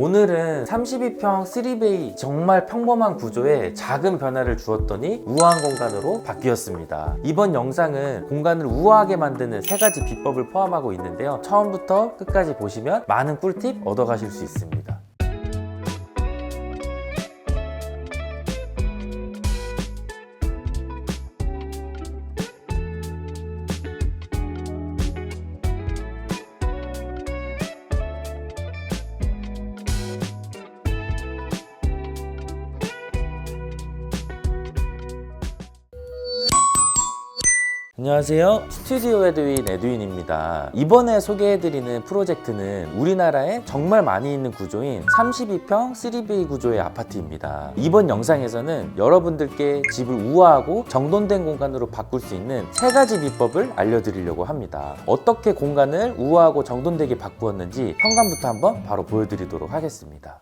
오늘은 32평 3베이 정말 평범한 구조에 작은 변화를 주었더니 우아한 공간으로 바뀌었습니다. 이번 영상은 공간을 우아하게 만드는 세 가지 비법을 포함하고 있는데요. 처음부터 끝까지 보시면 많은 꿀팁 얻어가실 수 있습니다. 안녕하세요. 스튜디오 에드윈 에드윈입니다. 이번에 소개해드리는 프로젝트는 우리나라에 정말 많이 있는 구조인 32평 3B 구조의 아파트입니다. 이번 영상에서는 여러분들께 집을 우아하고 정돈된 공간으로 바꿀 수 있는 세 가지 비법을 알려드리려고 합니다. 어떻게 공간을 우아하고 정돈되게 바꾸었는지 현관부터 한번 바로 보여드리도록 하겠습니다.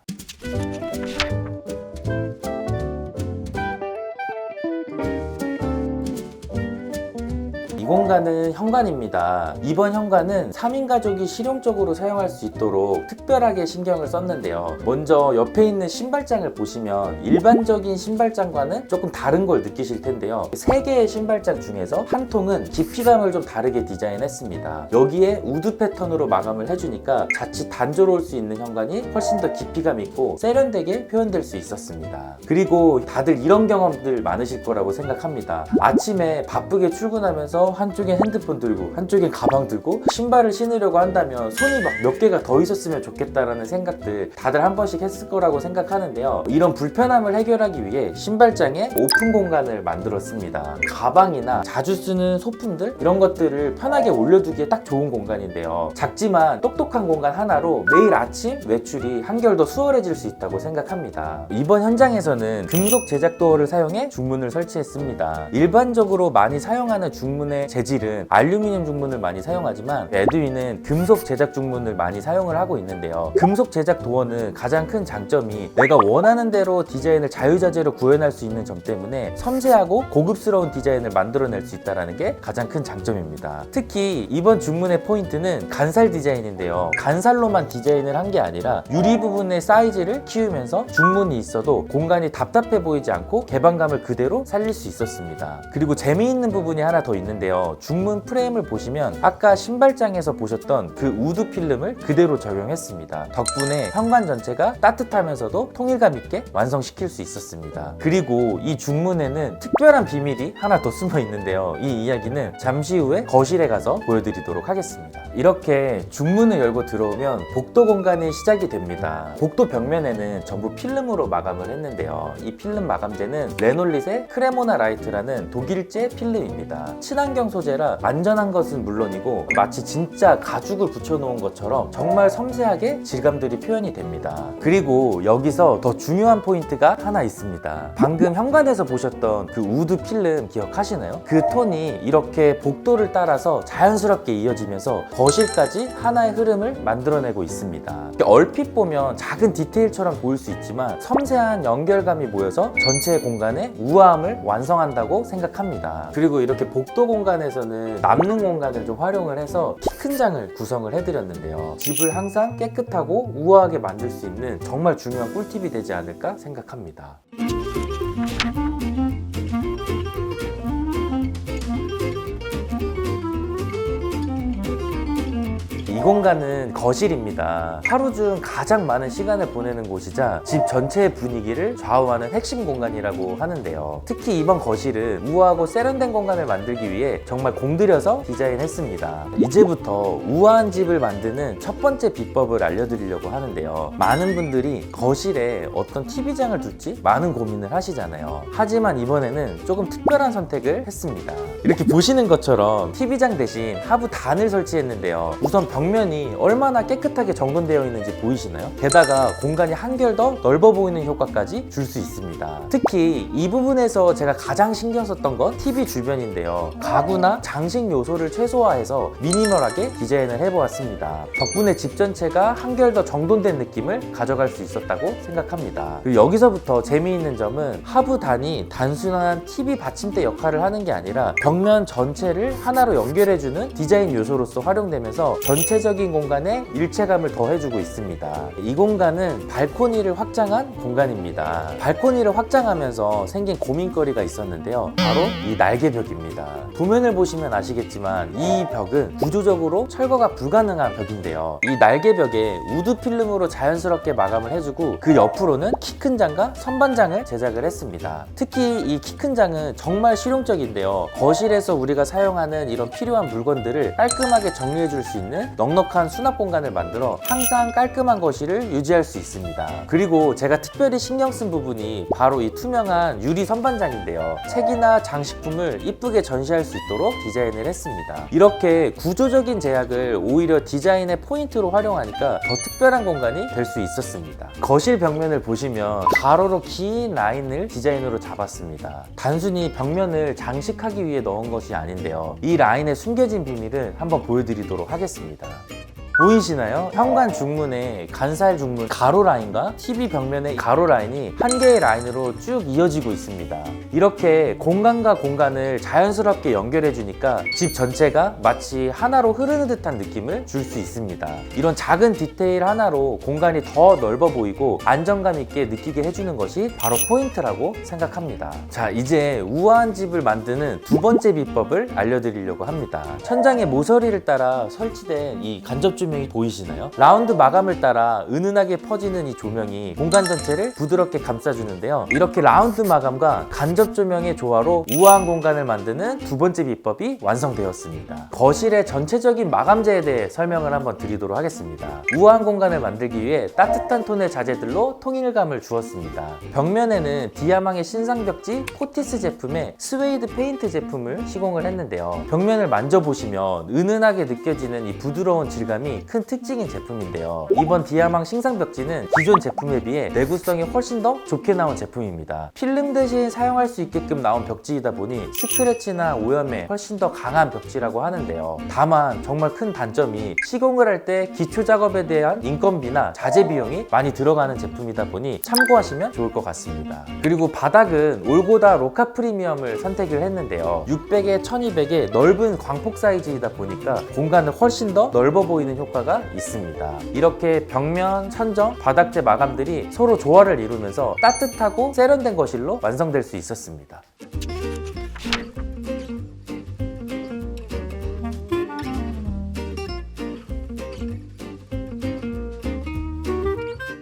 공간은 현관입니다. 이번 현관은 3인 가족이 실용적으로 사용할 수 있도록 특별하게 신경을 썼는데요. 먼저 옆에 있는 신발장을 보시면 일반적인 신발장과는 조금 다른 걸 느끼실 텐데요. 세 개의 신발장 중에서 한 통은 깊이감을 좀 다르게 디자인했습니다. 여기에 우드 패턴으로 마감을 해주니까 자칫 단조로울 수 있는 현관이 훨씬 더 깊이감 있고 세련되게 표현될 수 있었습니다. 그리고 다들 이런 경험들 많으실 거라고 생각합니다. 아침에 바쁘게 출근하면서 한쪽엔 핸드폰 들고 한쪽엔 가방 들고 신발을 신으려고 한다면 손이 막 몇 개가 더 있었으면 좋겠다라는 생각들 다들 한 번씩 했을 거라고 생각하는데요. 이런 불편함을 해결하기 위해 신발장에 오픈 공간을 만들었습니다. 가방이나 자주 쓰는 소품들 이런 것들을 편하게 올려두기에 딱 좋은 공간인데요. 작지만 똑똑한 공간 하나로 매일 아침 외출이 한결 더 수월해질 수 있다고 생각합니다. 이번 현장에서는 금속 제작 도어를 사용해 중문을 설치했습니다. 일반적으로 많이 사용하는 중문의 재질은 알루미늄 중문을 많이 사용하지만 에드윈은 금속 제작 중문을 많이 사용을 하고 있는데요. 금속 제작 도어는 가장 큰 장점이 내가 원하는 대로 디자인을 자유자재로 구현할 수 있는 점 때문에 섬세하고 고급스러운 디자인을 만들어낼 수 있다는 게 가장 큰 장점입니다. 특히 이번 중문의 포인트는 간살 디자인인데요. 간살로만 디자인을 한 게 아니라 유리 부분의 사이즈를 키우면서 중문이 있어도 공간이 답답해 보이지 않고 개방감을 그대로 살릴 수 있었습니다. 그리고 재미있는 부분이 하나 더 있는데요. 중문 프레임을 보시면 아까 신발장에서 보셨던 그 우드 필름을 그대로 적용했습니다. 덕분에 현관 전체가 따뜻하면서도 통일감 있게 완성시킬 수 있었습니다. 그리고 이 중문에는 특별한 비밀이 하나 더 숨어 있는데요. 이 이야기는 잠시 후에 거실에 가서 보여드리도록 하겠습니다. 이렇게 중문을 열고 들어오면 복도 공간이 시작이 됩니다. 복도 벽면에는 전부 필름으로 마감을 했는데요. 이 필름 마감재는 레놀릿의 크레모나 라이트라는 독일제 필름입니다. 친환경 소재라 안전한 것은 물론이고 마치 진짜 가죽을 붙여놓은 것처럼 정말 섬세하게 질감들이 표현이 됩니다. 그리고 여기서 더 중요한 포인트가 하나 있습니다. 방금 현관에서 보셨던 그 우드 필름 기억하시나요? 그 톤이 이렇게 복도를 따라서 자연스럽게 이어지면서 거실까지 하나의 흐름을 만들어내고 있습니다. 얼핏 보면 작은 디테일처럼 보일 수 있지만 섬세한 연결감이 모여서 전체 공간의 우아함을 완성한다고 생각합니다. 그리고 이렇게 복도 공간에서는 남는 공간을 좀 활용을 해서 키 큰 장을 구성을 해드렸는데요. 집을 항상 깨끗하고 우아하게 만들 수 있는 정말 중요한 꿀팁이 되지 않을까 생각합니다. 공간은 거실입니다. 하루 중 가장 많은 시간을 보내는 곳이자 집 전체의 분위기를 좌우하는 핵심 공간이라고 하는데요. 특히 이번 거실은 우아하고 세련된 공간을 만들기 위해 정말 공들여서 디자인했습니다. 이제부터 우아한 집을 만드는 첫 번째 비법을 알려드리려고 하는데요. 많은 분들이 거실에 어떤 TV장을 둘지 많은 고민을 하시잖아요. 하지만 이번에는 조금 특별한 선택을 했습니다. 이렇게 보시는 것처럼 TV장 대신 하부 단을 설치했는데요. 우선 벽면 이 얼마나 깨끗하게 정돈되어 있는지 보이시나요? 게다가 공간이 한결 더 넓어 보이는 효과까지 줄 수 있습니다. 특히 이 부분에서 제가 가장 신경 썼던 건 TV 주변인데요. 가구나 장식 요소를 최소화해서 미니멀하게 디자인을 해보았습니다. 덕분에 집 전체가 한결 더 정돈된 느낌을 가져갈 수 있었다고 생각합니다. 그리고 여기서부터 재미있는 점은 하부 단이 단순한 TV 받침대 역할을 하는 게 아니라 벽면 전체를 하나로 연결해주는 디자인 요소로서 활용되면서 전체적 전체적인 공간에 일체감을 더해주고 있습니다. 이 공간은 발코니를 확장한 공간입니다. 발코니를 확장하면서 생긴 고민거리가 있었는데요. 바로 이 날개벽입니다. 도면을 보시면 아시겠지만 이 벽은 구조적으로 철거가 불가능한 벽인데요. 이 날개벽에 우드 필름으로 자연스럽게 마감을 해주고 그 옆으로는 키 큰 장과 선반장을 제작을 했습니다. 특히 이 키 큰 장은 정말 실용적인데요. 거실에서 우리가 사용하는 이런 필요한 물건들을 깔끔하게 정리해 줄 수 있는 넉넉 한 수납 공간을 만들어 항상 깔끔한 거실을 유지할 수 있습니다. 그리고 제가 특별히 신경 쓴 부분이 바로 이 투명한 유리 선반장인데요. 책이나 장식품을 이쁘게 전시할 수 있도록 디자인을 했습니다. 이렇게 구조적인 제약을 오히려 디자인의 포인트로 활용하니까 더 특별한 공간이 될 수 있었습니다. 거실 벽면을 보시면 가로로 긴 라인을 디자인으로 잡았습니다. 단순히 벽면을 장식하기 위해 넣은 것이 아닌데요. 이 라인의 숨겨진 비밀을 한번 보여드리도록 하겠습니다. した 보이시나요? 현관 중문에 간살 중문 가로 라인과 TV 벽면의 가로 라인이 한 개의 라인으로 쭉 이어지고 있습니다. 이렇게 공간과 공간을 자연스럽게 연결해 주니까 집 전체가 마치 하나로 흐르는 듯한 느낌을 줄 수 있습니다. 이런 작은 디테일 하나로 공간이 더 넓어 보이고 안정감 있게 느끼게 해주는 것이 바로 포인트라고 생각합니다. 자, 이제 우아한 집을 만드는 두 번째 비법을 알려드리려고 합니다. 천장에 모서리를 따라 설치된 이 간접 조명이 보이시나요? 라운드 마감을 따라 은은하게 퍼지는 이 조명이 공간 전체를 부드럽게 감싸주는데요. 이렇게 라운드 마감과 간접 조명의 조화로 우아한 공간을 만드는 두 번째 비법이 완성되었습니다. 거실의 전체적인 마감재에 대해 설명을 한번 드리도록 하겠습니다. 우아한 공간을 만들기 위해 따뜻한 톤의 자재들로 통일감을 주었습니다. 벽면에는 디아망의 신상 벽지 포티스 제품의 스웨이드 페인트 제품을 시공을 했는데요. 벽면을 만져보시면 은은하게 느껴지는 이 부드러운 질감이 큰 특징인 제품인데요. 이번 디아망 신상 벽지는 기존 제품에 비해 내구성이 훨씬 더 좋게 나온 제품입니다. 필름 대신 사용할 수 있게끔 나온 벽지이다 보니 스크래치나 오염에 훨씬 더 강한 벽지라고 하는데요. 다만 정말 큰 단점이 시공을 할 때 기초 작업에 대한 인건비나 자재 비용이 많이 들어가는 제품이다 보니 참고하시면 좋을 것 같습니다. 그리고 바닥은 올고다 로카 프리미엄을 선택을 했는데요. 600에 1200의 넓은 광폭 사이즈이다 보니까 공간을 훨씬 더 넓어 보이는 효과 가 있습니다. 이렇게 벽면, 천정, 바닥재 마감들이 서로 조화를 이루면서 따뜻하고 세련된 거실로 완성될 수 있었습니다.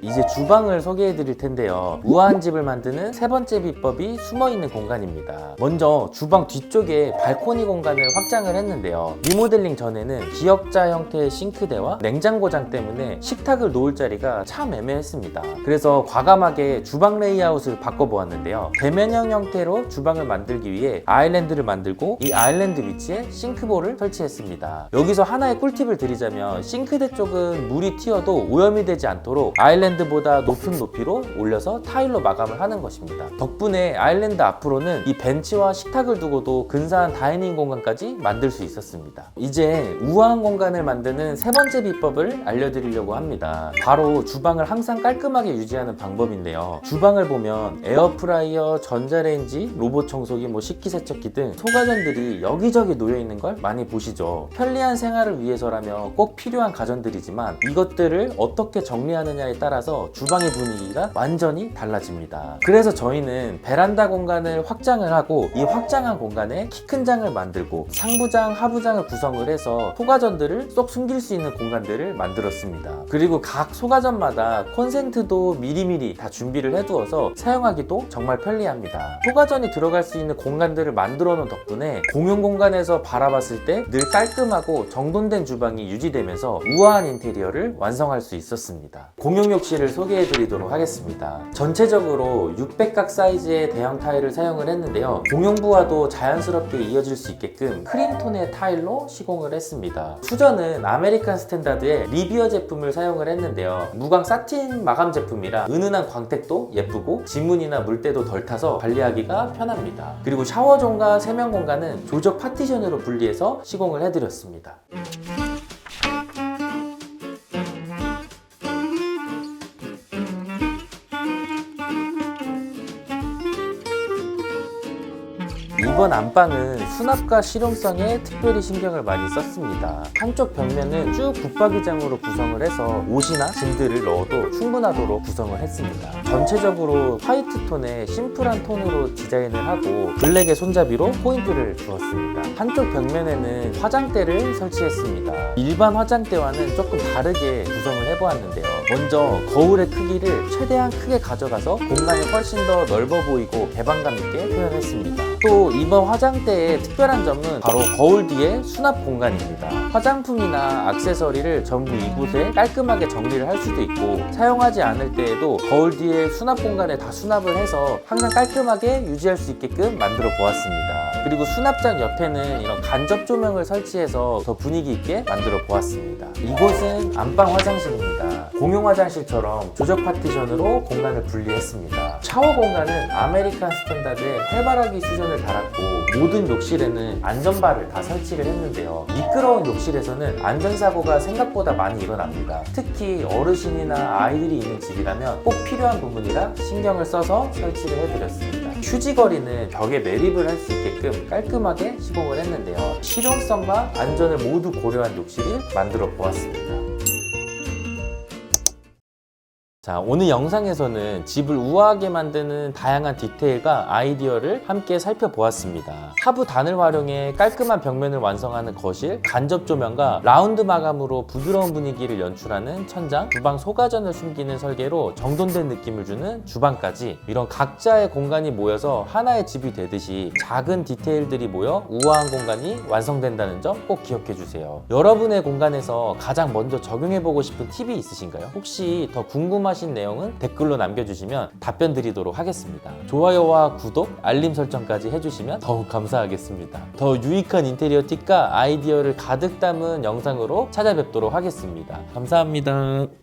이제 주방을 소개해 드릴 텐데요. 우아한 집을 만드는 세 번째 비법이 숨어 있는 공간입니다. 먼저 주방 뒤쪽에 발코니 공간을 확장을 했는데요. 리모델링 전에는 기역자 형태의 싱크대와 냉장고장 때문에 식탁을 놓을 자리가 참 애매했습니다. 그래서 과감하게 주방 레이아웃을 바꿔보았는데요. 대면형 형태로 주방을 만들기 위해 아일랜드를 만들고 이 아일랜드 위치에 싱크볼을 설치했습니다. 여기서 하나의 꿀팁을 드리자면 싱크대 쪽은 물이 튀어도 오염이 되지 않도록 아일랜드보다 높은 높이로 올려서 타일로 마감을 하는 것입니다. 덕분에 아일랜드 앞으로는 이 벤치와 식탁을 두고도 근사한 다이닝 공간까지 만들 수 있었습니다. 이제 우아한 공간을 만드는 세 번째 비법을 알려드리려고 합니다. 바로 주방을 항상 깔끔하게 유지하는 방법인데요. 주방을 보면 에어프라이어, 전자레인지, 로봇 청소기, 뭐 식기세척기 등 소가전들이 여기저기 놓여 있는 걸 많이 보시죠. 편리한 생활을 위해서라면 꼭 필요한 가전들이지만 이것들을 어떻게 정리하느냐에 따라서 주방의 분위기가 완전히 달라집니다. 그래서 저희는 베란다 공간을 확장을 하고 이 확장한 공간에 키 큰 장을 만들고 상부장, 하부장을 구성을 해서 소가전들을 쏙 숨길 수 있는 공간들을 만들었습니다. 그리고 각 소가전마다 콘센트도 미리미리 다 준비를 해두어서 사용하기도 정말 편리합니다. 소가전이 들어갈 수 있는 공간들을 만들어 놓은 덕분에 공용 공간에서 바라봤을 때 늘 깔끔하고 정돈된 주방이 유지되면서 우아한 인테리어를 완성할 수 있었습니다. 공용 욕실을 소개해 드리도록 하겠습니다. 전체적으로 600각 사이즈의 대형 타일을 사용을 했는데요. 공용부와도 자연스럽게 이어질 수 있게끔 크림톤의 타일로 시공을 했습니다. 수전은 아메리칸 스탠다드의 리비어 제품을 사용을 했는데요. 무광 사틴 마감 제품이라 은은한 광택도 예쁘고 지문이나 물때도 덜 타서 관리하기가 편합니다. 그리고 샤워존과 세면 공간은 조적 파티션으로 분리해서 시공을 해드렸습니다. 이번 안방은 수납과 실용성에 특별히 신경을 많이 썼습니다. 한쪽 벽면은 쭉 붙박이장으로 구성을 해서 옷이나 짐들을 넣어도 충분하도록 구성을 했습니다. 전체적으로 화이트 톤의 심플한 톤으로 디자인을 하고 블랙의 손잡이로 포인트를 주었습니다. 한쪽 벽면에는 화장대를 설치했습니다. 일반 화장대와는 조금 다르게 구성을 해보았는데요. 먼저 거울의 크기를 최대한 크게 가져가서 공간이 훨씬 더 넓어 보이고 개방감 있게 표현했습니다. 또 이번 화장대의 특별한 점은 바로 거울 뒤에 수납 공간입니다. 화장품이나 액세서리를 전부 이곳에 깔끔하게 정리를 할 수도 있고 사용하지 않을 때에도 거울 뒤에 수납 공간에 다 수납을 해서 항상 깔끔하게 유지할 수 있게끔 만들어 보았습니다. 그리고 수납장 옆에는 이런 간접 조명을 설치해서 더 분위기 있게 만들어 보았습니다. 이곳은 안방 화장실입니다. 공용 화장실처럼 조적 파티션으로 공간을 분리했습니다. 샤워 공간은 아메리칸 스탠다드의 해바라기 수전을 달았고 모든 욕실에는 안전바를 다 설치를 했는데요. 미끄러운 욕실에서는 안전사고가 생각보다 많이 일어납니다. 특히 어르신이나 아이들이 있는 집이라면 꼭 필요한 부분이라 신경을 써서 설치를 해드렸습니다. 휴지거리는 벽에 매립을 할 수 있게끔 깔끔하게 시공을 했는데요. 실용성과 안전을 모두 고려한 욕실을 만들어 보았습니다. 자, 오늘 영상에서는 집을 우아하게 만드는 다양한 디테일과 아이디어를 함께 살펴보았습니다. 하부 단을 활용해 깔끔한 벽면을 완성하는 거실, 간접 조명과 라운드 마감으로 부드러운 분위기를 연출하는 천장, 주방 소가전을 숨기는 설계로 정돈된 느낌을 주는 주방까지 이런 각자의 공간이 모여서 하나의 집이 되듯이 작은 디테일들이 모여 우아한 공간이 완성된다는 점 꼭 기억해 주세요. 여러분의 공간에서 가장 먼저 적용해 보고 싶은 팁이 있으신가요? 혹시 더 궁금하신 내용은 댓글로 남겨주시면 답변 드리도록 하겠습니다. 좋아요와 구독, 알림 설정까지 해주시면 더욱 감사하겠습니다. 더 유익한 인테리어 팁과 아이디어를 가득 담은 영상으로 찾아뵙도록 하겠습니다. 감사합니다.